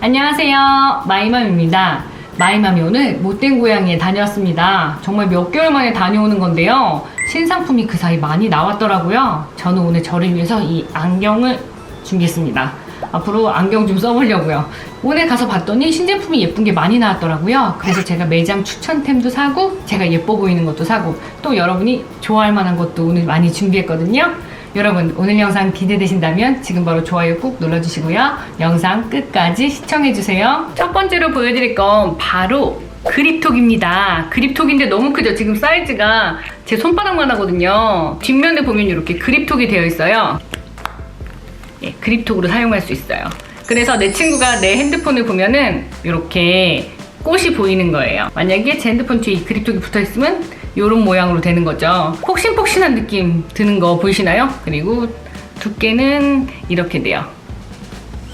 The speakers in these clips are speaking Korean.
안녕하세요. 마이맘입니다. 마이맘이 오늘 못된 고양이에 다녀왔습니다. 정말 몇 개월 만에 다녀오는 건데요. 신상품이 그 사이 많이 나왔더라고요. 저는 오늘 저를 위해서 이 안경을 준비했습니다. 앞으로 안경 좀 써보려고요. 오늘 가서 봤더니 신제품이 예쁜 게 많이 나왔더라고요. 그래서 제가 매장 추천템도 사고, 제가 예뻐 보이는 것도 사고, 또 여러분이 좋아할 만한 것도 오늘 많이 준비했거든요. 여러분 오늘 영상 기대되신다면 지금 바로 좋아요 꾹 눌러주시고요. 영상 끝까지 시청해주세요. 첫 번째로 보여드릴 건 바로 그립톡입니다. 그립톡인데 너무 크죠? 지금 사이즈가 제 손바닥만 하거든요. 뒷면에 보면 이렇게 그립톡이 되어 있어요. 예, 그립톡으로 사용할 수 있어요. 그래서 내 친구가 내 핸드폰을 보면은 이렇게 꽃이 보이는 거예요. 만약에 제 핸드폰 뒤에 이 그립톡이 붙어 있으면 이런 모양으로 되는 거죠. 폭신폭신한 느낌 드는 거 보이시나요? 그리고 두께는 이렇게 돼요.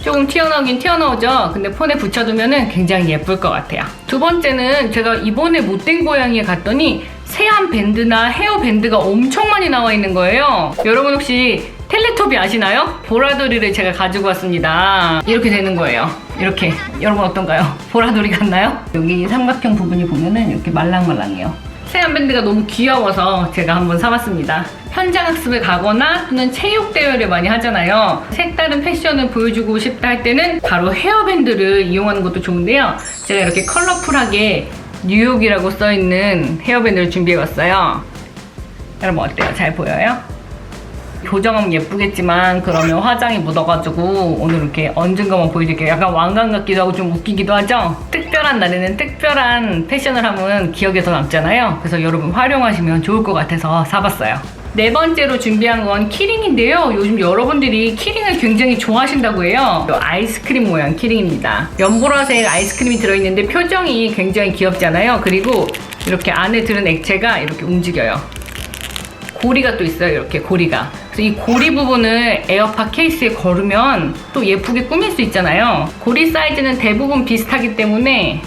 조금 튀어나오긴 튀어나오죠. 근데 폰에 붙여두면은 굉장히 예쁠 것 같아요. 두 번째는 제가 이번에 못된 고양이에 갔더니 세안 밴드나 헤어 밴드가 엄청 많이 나와 있는 거예요. 여러분 혹시 텔레토비 아시나요? 보라돌이를 제가 가지고 왔습니다. 이렇게 되는 거예요. 이렇게. 여러분 어떤가요? 보라돌이 같나요? 여기 삼각형 부분이 보면은 이렇게 말랑말랑해요. 세안 밴드가 너무 귀여워서 제가 한번 사봤습니다. 현장 학습을 가거나 또는 체육 대회를 많이 하잖아요. 색다른 패션을 보여주고 싶다 할 때는 바로 헤어밴드를 이용하는 것도 좋은데요. 제가 이렇게 컬러풀하게 뉴욕이라고 써있는 헤어밴드를 준비해봤어요. 여러분 어때요? 잘 보여요? 교정하면 예쁘겠지만 그러면 화장이 묻어가지고 오늘 이렇게 얹은 것만 보여드릴게요. 약간 왕관 같기도 하고 좀 웃기기도 하죠? 특별한 날에는 특별한 패션을 하면 기억에 더 남잖아요. 그래서 여러분 활용하시면 좋을 것 같아서 사봤어요. 네 번째로 준비한 건 키링인데요. 요즘 여러분들이 키링을 굉장히 좋아하신다고 해요. 또 아이스크림 모양 키링입니다. 연보라색 아이스크림이 들어있는데 표정이 굉장히 귀엽잖아요. 그리고 이렇게 안에 들은 액체가 이렇게 움직여요. 고리가 또 있어요. 이렇게 고리가. 그래서 이 고리 부분을 에어팟 케이스에 걸으면 또 예쁘게 꾸밀 수 있잖아요. 고리 사이즈는 대부분 비슷하기 때문에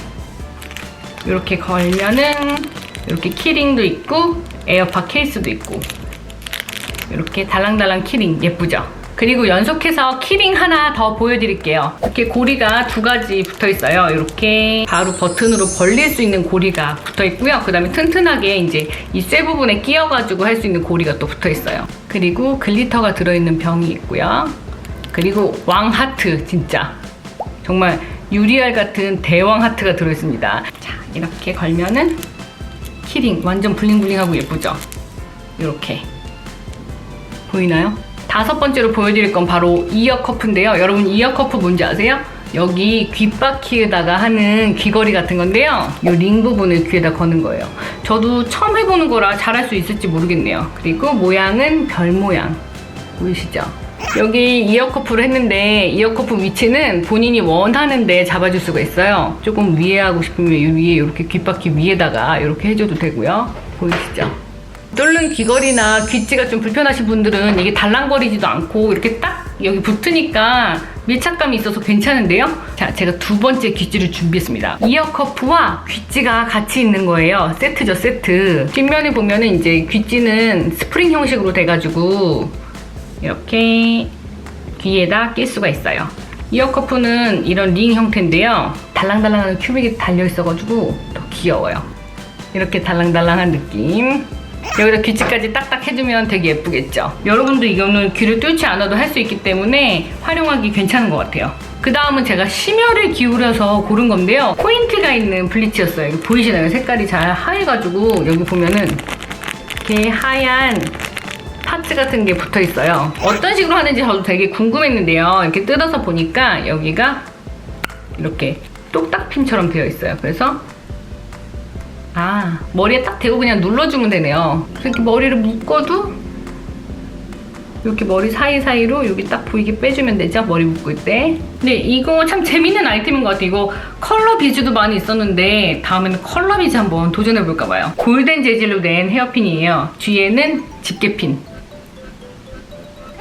이렇게 걸면은 이렇게 키링도 있고 에어팟 케이스도 있고 이렇게 달랑달랑 키링 예쁘죠? 그리고 연속해서 키링 하나 더 보여드릴게요. 이렇게 고리가 두 가지 붙어 있어요. 이렇게 바로 버튼으로 벌릴 수 있는 고리가 붙어 있고요. 그 다음에 튼튼하게 이제 이 쇠 부분에 끼워가지고 할 수 있는 고리가 또 붙어 있어요. 그리고 글리터가 들어있는 병이 있고요. 그리고 왕 하트 진짜 정말 유리알 같은 대왕 하트가 들어있습니다. 자 이렇게 걸면은 키링 완전 블링블링하고 예쁘죠? 이렇게 보이나요? 다섯 번째로 보여드릴 건 바로 이어 커프인데요. 여러분 이어 커프 뭔지 아세요? 여기 귓바퀴에다가 하는 귀걸이 같은 건데요. 이 링 부분을 귀에다 거는 거예요. 저도 처음 해보는 거라 잘할 수 있을지 모르겠네요. 그리고 모양은 별 모양. 보이시죠? 여기 이어 커프를 했는데 이어 커프 위치는 본인이 원하는 데 잡아줄 수가 있어요. 조금 위에 하고 싶으면 이 위에 이렇게 귓바퀴 위에다가 이렇게 해줘도 되고요. 보이시죠? 뚫는 귀걸이나 귀찌가 좀 불편하신 분들은 이게 달랑거리지도 않고 이렇게 딱 여기 붙으니까 밀착감이 있어서 괜찮은데요? 자, 제가 두 번째 귀찌를 준비했습니다. 이어 커프와 귀찌가 같이 있는 거예요. 세트죠, 세트. 뒷면에 보면은 이제 귀찌는 스프링 형식으로 돼가지고 이렇게 귀에다 낄 수가 있어요. 이어 커프는 이런 링 형태인데요. 달랑달랑한 큐빅이 달려 있어가지고 더 귀여워요. 이렇게 달랑달랑한 느낌. 여기다 귀치까지 딱딱 해주면 되게 예쁘겠죠. 여러분도 이거는 귀를 뚫지 않아도 할 수 있기 때문에 활용하기 괜찮은 것 같아요. 그 다음은 제가 심혈을 기울여서 고른 건데요. 포인트가 있는 블리치였어요. 이거 보이시나요? 색깔이 잘 하얘가지고 여기 보면은 이렇게 하얀 파츠 같은 게 붙어 있어요. 어떤 식으로 하는지 저도 되게 궁금했는데요. 이렇게 뜯어서 보니까 여기가 이렇게 똑딱핀처럼 되어 있어요. 그래서 아 머리에 딱 대고 그냥 눌러주면 되네요. 이렇게 머리를 묶어도 이렇게 머리 사이사이로 여기 딱 보이게 빼주면 되죠? 머리 묶을 때. 네, 이거 참 재밌는 아이템인 것 같아요. 이거 컬러 비즈도 많이 있었는데 다음에는 컬러 비즈 한번 도전해볼까 봐요. 골덴 재질로 된 헤어핀이에요. 뒤에는 집게핀.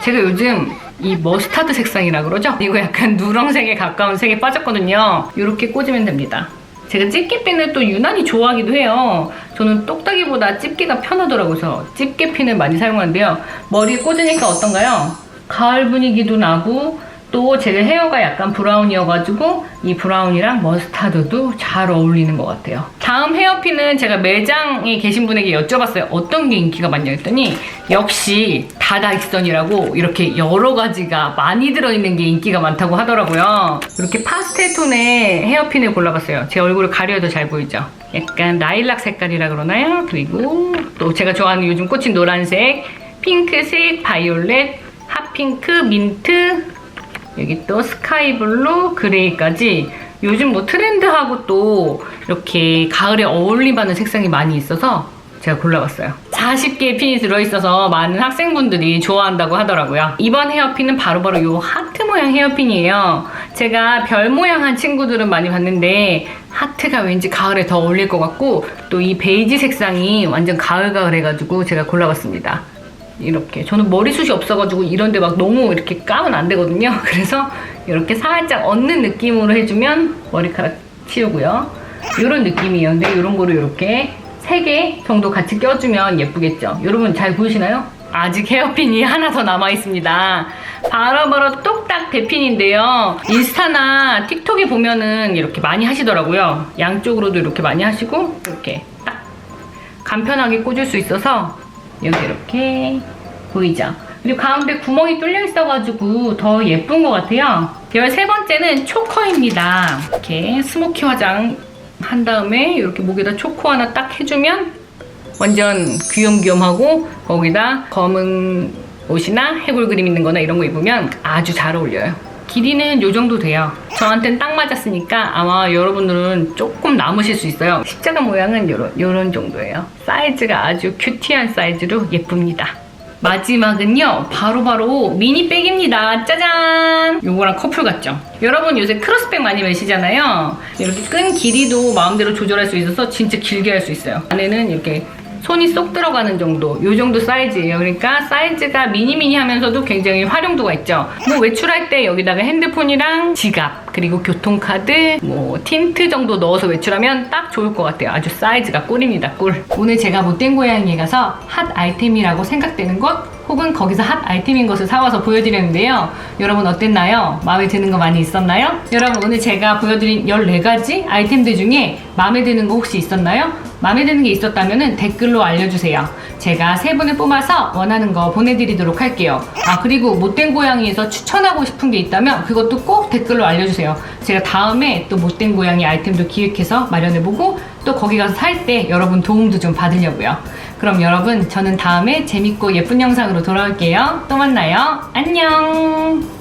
제가 요즘 이 머스타드 색상이라 그러죠? 이거 약간 누렁색에 가까운 색에 빠졌거든요. 이렇게 꽂으면 됩니다. 제가 집게핀을 또 유난히 좋아하기도 해요. 저는 똑딱이보다 집게가 편하더라고요. 집게핀을 많이 사용하는데요. 머리에 꽂으니까 어떤가요? 가을 분위기도 나고 또또제 헤어가 약간 브라운이어가지고 이 브라운이랑 머스타드도 잘 어울리는 것 같아요. 다음 헤어핀은 제가 매장에 계신 분에게 여쭤봤어요. 어떤 게 인기가 많냐 했더니 역시 다다익선이라고 이렇게 여러 가지가 많이 들어있는 게 인기가 많다고 하더라고요. 이렇게 파스텔 톤의 헤어핀을 골라봤어요. 제 얼굴을 가려도 잘 보이죠? 약간 라일락 색깔이라 그러나요? 그리고 또 제가 좋아하는 요즘 꽂힌 노란색, 핑크색, 바이올렛, 핫핑크, 민트, 여기 또 스카이블루, 그레이까지 요즘 뭐 트렌드하고 또 이렇게 가을에 어울림하는 색상이 많이 있어서 제가 골라봤어요. 40개의 핀이 들어있어서 많은 학생분들이 좋아한다고 하더라고요. 이번 헤어핀은 바로바로 이 하트 모양 헤어핀이에요. 제가 별 모양 한 친구들은 많이 봤는데 하트가 왠지 가을에 더 어울릴 것 같고 또 이 베이지 색상이 완전 가을가을 해가지고 제가 골라봤습니다. 이렇게 저는 머리숱이 없어가지고 이런데 막 너무 이렇게 까면 안 되거든요. 그래서 이렇게 살짝 얹는 느낌으로 해주면 머리카락 치우고요. 이런 느낌이에요. 근데 이런 거를 이렇게 3개 정도 같이 껴주면 예쁘겠죠. 여러분 잘 보이시나요? 아직 헤어핀이 하나 더 남아 있습니다. 바로바로 똑딱 대핀인데요. 인스타나 틱톡에 보면은 이렇게 많이 하시더라고요. 양쪽으로도 이렇게 많이 하시고 이렇게 딱 간편하게 꽂을 수 있어서 여기 이렇게 보이죠? 그리고 가운데 구멍이 뚫려 있어가지고 더 예쁜 것 같아요. 13번째는 초커입니다. 이렇게 스모키 화장 한 다음에 이렇게 목에다 초코 하나 딱 해주면 완전 귀염귀염하고 거기다 검은 옷이나 해골 그림 있는 거나 이런 거 입으면 아주 잘 어울려요. 길이는 요 정도 돼요. 저한테는 딱 맞았으니까 아마 여러분들은 조금 남으실 수 있어요. 십자가 모양은 요런, 요런 정도예요. 사이즈가 아주 큐티한 사이즈로 예쁩니다. 마지막은요, 바로바로 미니백입니다. 짜잔! 요거랑 커플 같죠? 여러분 요새 크로스백 많이 매시잖아요. 이렇게 끈 길이도 마음대로 조절할 수 있어서 진짜 길게 할 수 있어요. 안에는 이렇게 손이 쏙 들어가는 정도, 요 정도 사이즈예요. 그러니까 사이즈가 미니미니 하면서도 굉장히 활용도가 있죠. 뭐 외출할 때 여기다가 핸드폰이랑 지갑, 그리고 교통카드, 뭐 틴트 정도 넣어서 외출하면 딱 좋을 것 같아요. 아주 사이즈가 꿀입니다, 꿀. 오늘 제가 못된 고양이에 가서 핫 아이템이라고 생각되는 것, 혹은 거기서 핫 아이템인 것을 사와서 보여드렸는데요. 여러분 어땠나요? 마음에 드는 거 많이 있었나요? 여러분 오늘 제가 보여드린 14가지 아이템들 중에 마음에 드는 거 혹시 있었나요? 마음에 드는 게 있었다면 댓글로 알려주세요. 제가 세 분을 뽑아서 원하는 거 보내드리도록 할게요. 아 그리고 못된 고양이에서 추천하고 싶은 게 있다면 그것도 꼭 댓글로 알려주세요. 제가 다음에 또 못된 고양이 아이템도 기획해서 마련해보고 또 거기 가서 살 때 여러분 도움도 좀 받으려고요. 그럼 여러분 저는 다음에 재밌고 예쁜 영상으로 돌아올게요. 또 만나요. 안녕.